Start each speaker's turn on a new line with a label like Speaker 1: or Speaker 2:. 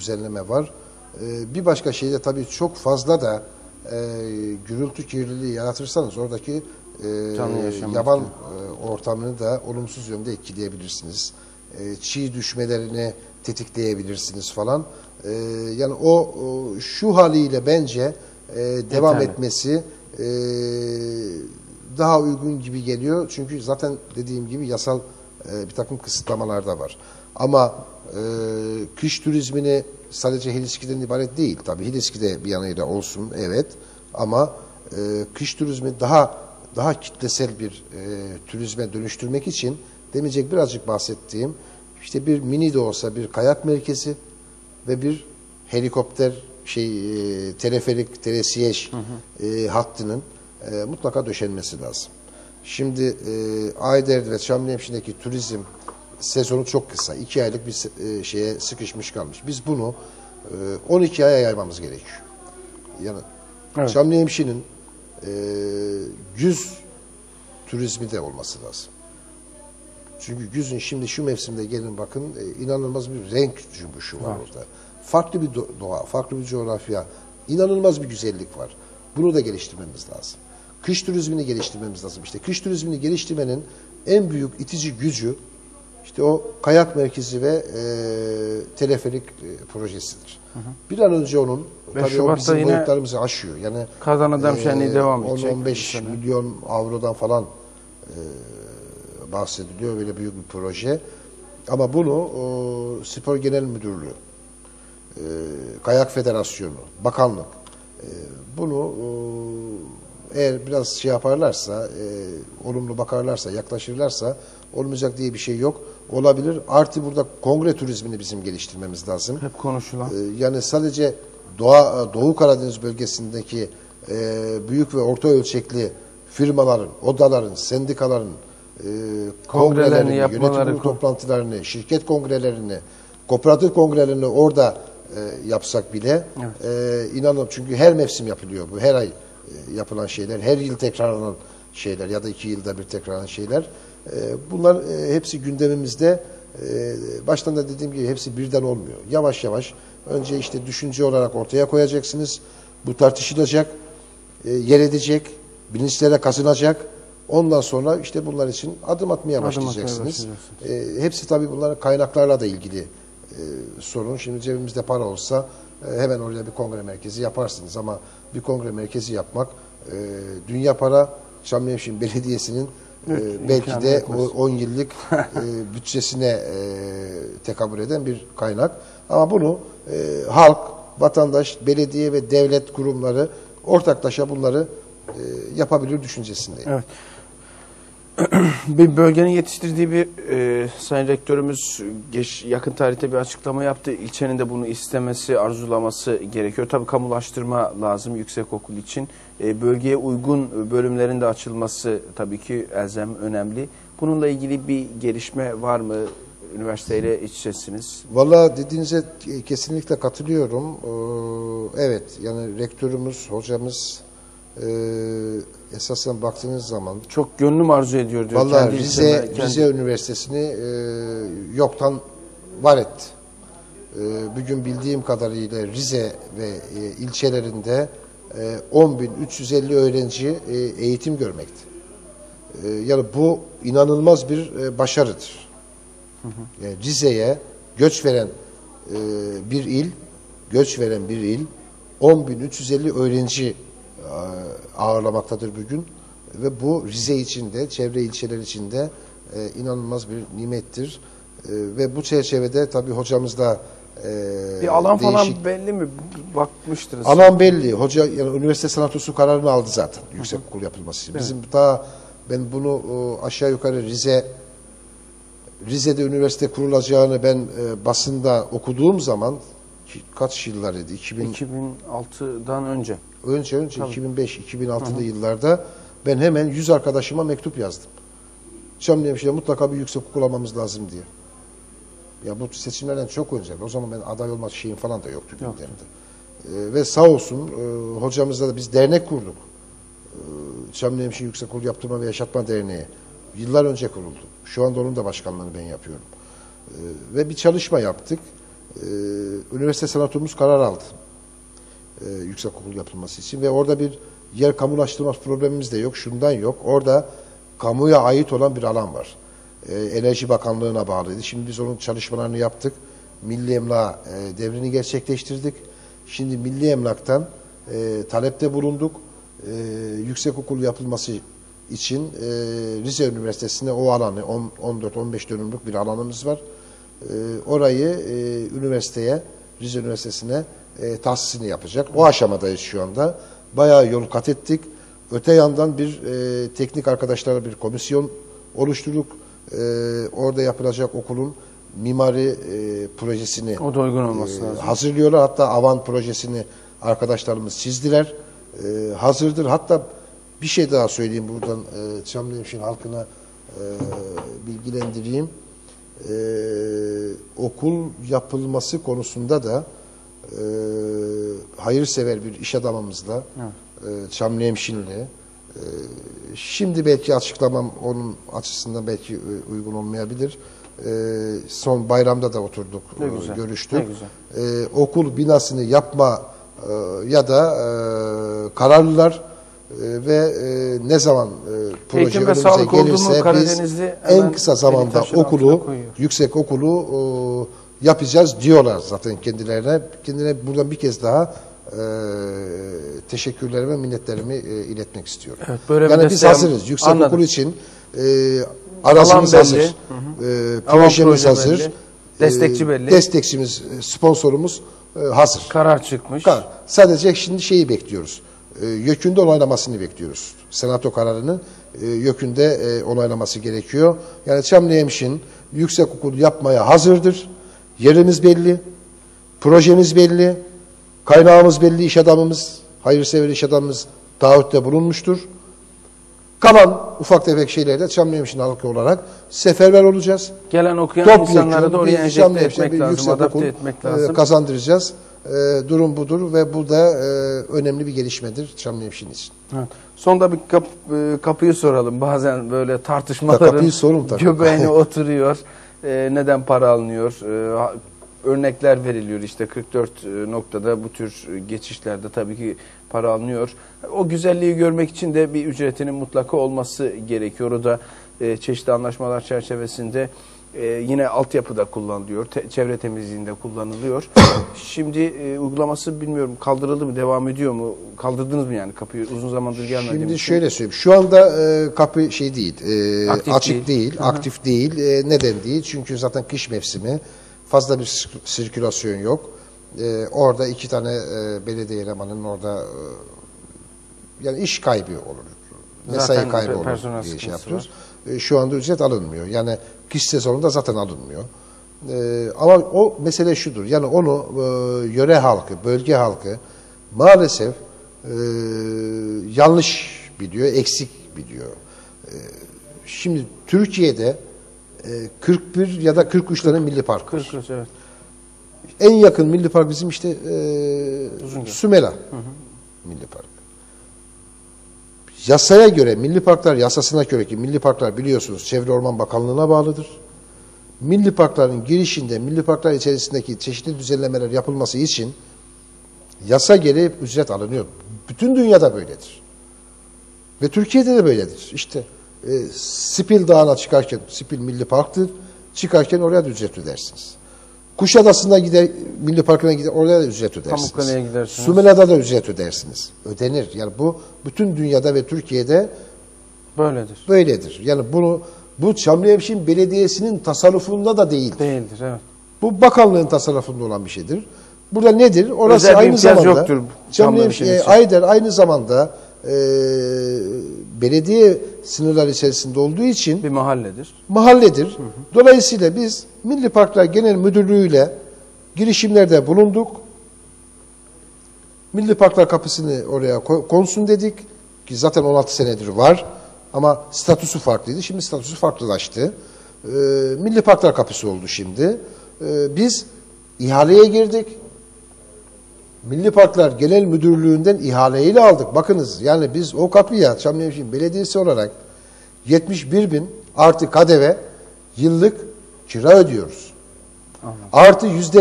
Speaker 1: düzenleme var. E, bir başka şey de tabii çok fazla da e, gürültü kirliliği yaratırsanız oradaki e, yaban e, ortamını da olumsuz yönde etkileyebilirsiniz. E, çiğ düşmelerini tetikleyebilirsiniz falan. E, yani o, o şu haliyle bence e, devam
Speaker 2: Yeterli.
Speaker 1: etmesi e, daha uygun gibi geliyor. Çünkü zaten dediğim gibi yasal e, bir takım kısıtlamalar da var. Ama e, kış turizmini sadece Heliski'den ibaret değil. Tabii Heliski de bir yanıyla olsun evet. Ama e, kış turizmi daha daha kitlesel bir e, turizme dönüştürmek için demeyecek birazcık bahsettiğim işte bir mini de olsa bir kayak merkezi ve bir helikopter şey e, teleferik telesiyej e, hattının e, mutlaka döşenmesi lazım. Şimdi e, Ayder ve Çamlıhemşin'deki turizm sezonu çok kısa. iki aylık bir e, şeye sıkışmış kalmış. Biz bunu e, 12 aya yaymamız gerekiyor. Yani
Speaker 2: Evet.
Speaker 1: Çamlıhemşin'in e, güz turizmi de olması lazım. Çünkü güzün şimdi şu mevsimde gelin bakın e, inanılmaz bir renk cümbüşü var,
Speaker 2: Var.
Speaker 1: orada. Farklı bir do- doğa, farklı bir coğrafya, inanılmaz bir güzellik var. Bunu da geliştirmemiz lazım. Kış turizmini geliştirmemiz lazım. İşte kış turizmini geliştirmenin en büyük itici gücü işte o kayak merkezi ve e, teleferik e, projesidir. Bir an önce onun
Speaker 2: Ve
Speaker 1: tabii o
Speaker 2: Şubat'ta
Speaker 1: bizim
Speaker 2: yine
Speaker 1: boyutlarımızı aşıyor. Yani
Speaker 2: Kazan Adam
Speaker 1: e,
Speaker 2: Şenliği devam edecek.
Speaker 1: 10-15
Speaker 2: bu sene.
Speaker 1: milyon avrodan falan e, bahsediliyor. Böyle büyük bir proje. Ama bunu o, Spor Genel Müdürlüğü, e, Kayak Federasyonu, Bakanlık e, bunu o, eğer biraz şey yaparlarsa, e, olumlu bakarlarsa, yaklaşırlarsa olmayacak diye bir şey yok. Olabilir. Artı burada kongre turizmini bizim geliştirmemiz lazım.
Speaker 2: Hep konuşulan.
Speaker 1: Ee, yani sadece Doğa, Doğu Karadeniz bölgesindeki e, büyük ve orta ölçekli firmaların, odaların, sendikaların e, kongrelerini, yönetim toplantılarını, şirket kongrelerini, kooperatif kongrelerini orada e, yapsak bile e, inanın çünkü her mevsim yapılıyor bu, her ay e, yapılan şeyler, her yıl tekrarlanan şeyler ya da iki yılda bir tekrarlanan şeyler. E, bunlar e, hepsi gündemimizde. E, baştan da dediğim gibi hepsi birden olmuyor. Yavaş yavaş önce işte düşünce olarak ortaya koyacaksınız. Bu tartışılacak, e, yer edecek, bilinçlere kazınacak. Ondan sonra işte bunlar için adım atmaya
Speaker 2: Adım atmaya
Speaker 1: başlayacaksınız. E, hepsi tabii bunların kaynaklarla da ilgili e, sorun. Şimdi cebimizde para olsa e, hemen oraya bir kongre merkezi yaparsınız ama bir kongre merkezi yapmak e, dünya para Çamlıhemşin Belediyesi'nin e, belki de o 10 yıllık e, bütçesine e, tekabül eden bir kaynak. Ama bunu e, halk, vatandaş, belediye ve devlet kurumları ortaklaşa bunları e, yapabilir düşüncesindeyim.
Speaker 2: Evet. bir bölgenin yetiştirdiği bir e, Sayın Rektörümüz geç, yakın tarihte bir açıklama yaptı. İlçenin de bunu istemesi, arzulaması gerekiyor. Tabii kamulaştırma lazım yüksekokul için. E, bölgeye uygun bölümlerin de açılması tabii ki elzem önemli. Bununla ilgili bir gelişme var mı? Üniversiteyle iç.
Speaker 1: Valla dediğinize kesinlikle katılıyorum. Ee, evet yani rektörümüz, hocamız e, esasen baktığınız zaman
Speaker 2: Çok gönlüm arzu ediyor diyor.
Speaker 1: Vallahi
Speaker 2: Kendi
Speaker 1: Rize
Speaker 2: kendi-
Speaker 1: Rize Üniversitesi'ni e, yoktan var etti. E, bugün bildiğim kadarıyla Rize ve e, ilçelerinde e, 10.350 öğrenci e, eğitim görmekte. E, yani bu inanılmaz bir e, başarıdır. Yani Rize'ye göç veren e, bir il, göç veren bir il 10.350 öğrenci ağırlamaktadır bugün ve bu Rize içinde, çevre ilçeler içinde e, inanılmaz bir nimettir. E, ve bu çerçevede tabii hocamız da e,
Speaker 2: bir alan falan
Speaker 1: değişik-
Speaker 2: belli mi? Bakmıştınız.
Speaker 1: Alan belli. Hoca yani üniversite senatosu kararını aldı zaten yüksek okul yapılması için. Bizim daha ben bunu e, aşağı yukarı Rize Rize'de üniversite kurulacağını ben e, basında okuduğum zaman kaç yıllarıydı? 2000
Speaker 2: 2006'dan önce.
Speaker 1: önce önce 2005 2006'lı yıllarda ben hemen 100 arkadaşıma mektup yazdım. Çamlıhemşi'de mutlaka bir yüksek okul almamız lazım diye. Ya bu seçimlerden çok önce. O zaman ben aday olma şeyim falan da yoktu gündemde. Ee, ve sağ olsun e, hocamızla da biz dernek kurduk. Ee, Çamlıhemşin Yüksek Okul Yaptırma ve Yaşatma Derneği. Yıllar önce kuruldu. Şu anda onun da başkanlığını ben yapıyorum. Ee, ve bir çalışma yaptık. E, üniversite senatomuz karar aldı. E, yüksek okul yapılması için ve orada bir yer kamulaştırma problemimiz de yok. Şundan yok. Orada kamuya ait olan bir alan var. E, Enerji Bakanlığı'na bağlıydı. Şimdi biz onun çalışmalarını yaptık. Milli Emlak e, devrini gerçekleştirdik. Şimdi Milli Emlak'tan e, talepte bulunduk. E, yüksek okul yapılması için e, Rize Üniversitesi'ne o alanı 14-15 dönümlük bir alanımız var. E, orayı e, üniversiteye, Rize Üniversitesi'ne e, tahsisini yapacak. O aşamadayız şu anda. Bayağı yol kat ettik. Öte yandan bir e, teknik arkadaşlarla bir komisyon oluşturduk. E, orada yapılacak okulun mimari e, projesini
Speaker 2: O da uygun olması
Speaker 1: e,
Speaker 2: lazım.
Speaker 1: hazırlıyorlar. Hatta Avan projesini arkadaşlarımız çizdiler. E, hazırdır. Hatta bir şey daha söyleyeyim buradan e, Çamlıhemşin halkına e, bilgilendireyim. E, okul yapılması konusunda da e, hayırsever bir iş adamımızla e, Çamlıhemşinli e, şimdi belki açıklamam onun açısından belki e, uygun olmayabilir. E, son bayramda da oturduk,
Speaker 2: Ne
Speaker 1: e,
Speaker 2: güzel,
Speaker 1: görüştük.
Speaker 2: ne güzel.
Speaker 1: E, okul binasını yapma e, ya da e, kararlılar ve e, ne zaman e, proje
Speaker 2: Eğitim
Speaker 1: önümüze gelirse biz en kısa zamanda okulu, yüksek okulu e, yapacağız diyorlar zaten kendilerine. Kendilerine buradan bir kez daha e, teşekkürlerimi minnetlerimi e, iletmek istiyorum.
Speaker 2: Evet, böyle
Speaker 1: yani biz hazırız. Yüksek
Speaker 2: anladım.
Speaker 1: okul için e, arazimiz
Speaker 2: belli.
Speaker 1: hazır.
Speaker 2: Hı
Speaker 1: E,
Speaker 2: Alan
Speaker 1: projemiz
Speaker 2: proje
Speaker 1: hazır.
Speaker 2: belli. Destekçi
Speaker 1: E,
Speaker 2: belli.
Speaker 1: Destekçimiz, e, sponsorumuz e, hazır.
Speaker 2: Karar çıkmış.
Speaker 1: Karar. Sadece şimdi şeyi bekliyoruz. E, YÖK'ünde onaylamasını bekliyoruz. Senato kararının e, YÖK'ünde e, onaylaması gerekiyor. Yani Çamlıhemşin yüksek okul yapmaya hazırdır. Yerimiz belli. Projemiz belli. Kaynağımız belli. iş adamımız, hayırsever iş adamımız taahhütte bulunmuştur. Kalan ufak tefek şeylerde Çamlıhemşin halkı olarak seferber olacağız.
Speaker 2: Gelen okuyan
Speaker 1: Topyekun
Speaker 2: insanları da oraya enjekte etmek
Speaker 1: bir
Speaker 2: lazım, adapte
Speaker 1: okul,
Speaker 2: etmek
Speaker 1: e,
Speaker 2: lazım.
Speaker 1: kazandıracağız. E, durum budur ve bu da e, önemli bir gelişmedir Çamlıhemşin için.
Speaker 2: Evet. Sonda bir kap- e, kapıyı soralım. Bazen böyle
Speaker 1: Ya
Speaker 2: tartışmaların
Speaker 1: tabii.
Speaker 2: göbeğine oturuyor. E, neden para alınıyor? E, örnekler veriliyor işte 44 noktada bu tür geçişlerde tabii ki para alınıyor. O güzelliği görmek için de bir ücretinin mutlaka olması gerekiyor. O da e, çeşitli anlaşmalar çerçevesinde e, yine altyapıda kullanılıyor. te- çevre temizliğinde kullanılıyor. Şimdi e, uygulaması bilmiyorum kaldırıldı mı, devam ediyor mu? Kaldırdınız mı yani kapıyı uzun zamandır gelmediğim
Speaker 1: Şimdi
Speaker 2: için?
Speaker 1: şöyle söyleyeyim. Şu anda e, kapı şey değil, e,
Speaker 2: Aktif
Speaker 1: açık
Speaker 2: değil.
Speaker 1: değil, aktif değil. E, neden değil? Çünkü zaten kış mevsimi. Fazla bir sirk- sirkülasyon yok. E, orada iki tane e, belediye elemanının orada e, yani iş kaybı olur. Mesai
Speaker 2: Zaten
Speaker 1: kaybı olur diye şey yapıyoruz. E, şu anda ücret alınmıyor. Yani kış sezonunda zaten alınmıyor. E, ama o mesele şudur. Yani onu e, yöre halkı, bölge halkı maalesef e, yanlış biliyor, eksik biliyor. E, şimdi Türkiye'de 41 ya da 43 tane milli park var.
Speaker 2: 43 evet.
Speaker 1: En yakın milli park bizim işte e. Sümela Milli Park. Yasaya göre, Milli Parklar yasasına göre ki Milli Parklar biliyorsunuz Çevre Orman Bakanlığı'na bağlıdır. Milli Parkların girişinde, Milli Parklar içerisindeki çeşitli düzenlemeler yapılması için yasa gereği ücret alınıyor. Bütün dünyada böyledir. Ve Türkiye'de de böyledir. İşte e, Spil Dağı'na çıkarken, Spil Milli Park'tır. Çıkarken oraya da ücret ödersiniz. Kuşadası'na gider, Milli Parkı'na gider, oraya da ücret ödersiniz.
Speaker 2: Pamukkale'ye gidersiniz.
Speaker 1: Sumela'da da ücret ödersiniz. Ödenir. Yani bu bütün dünyada ve Türkiye'de
Speaker 2: Böyledir.
Speaker 1: böyledir. Yani bunu bu Çamlıhemşin Belediyesi'nin tasarrufunda da değil.
Speaker 2: Değildir evet.
Speaker 1: Bu bakanlığın tasarrufunda olan bir şeydir. Burada nedir? Orası
Speaker 2: Özel
Speaker 1: aynı zamanda
Speaker 2: yoktur
Speaker 1: Çamlıhemşin e. Ayder aynı zamanda e, belediye sınırları içerisinde olduğu için
Speaker 2: Bir mahalledir.
Speaker 1: mahalledir. Dolayısıyla biz Milli Parklar Genel Müdürlüğü girişimlerde bulunduk. Milli Parklar kapısını oraya ko- konsun dedik ki zaten 16 senedir var ama statüsü farklıydı. Şimdi statüsü farklılaştı. Ee, Milli Parklar kapısı oldu şimdi. Ee, biz ihaleye girdik. Milli Parklar Genel Müdürlüğü'nden ihaleyle aldık. Bakınız yani biz o kapıya Çamlıhemşin Belediyesi olarak 71 bin artı KDV yıllık kira ödüyoruz. Artı yüzde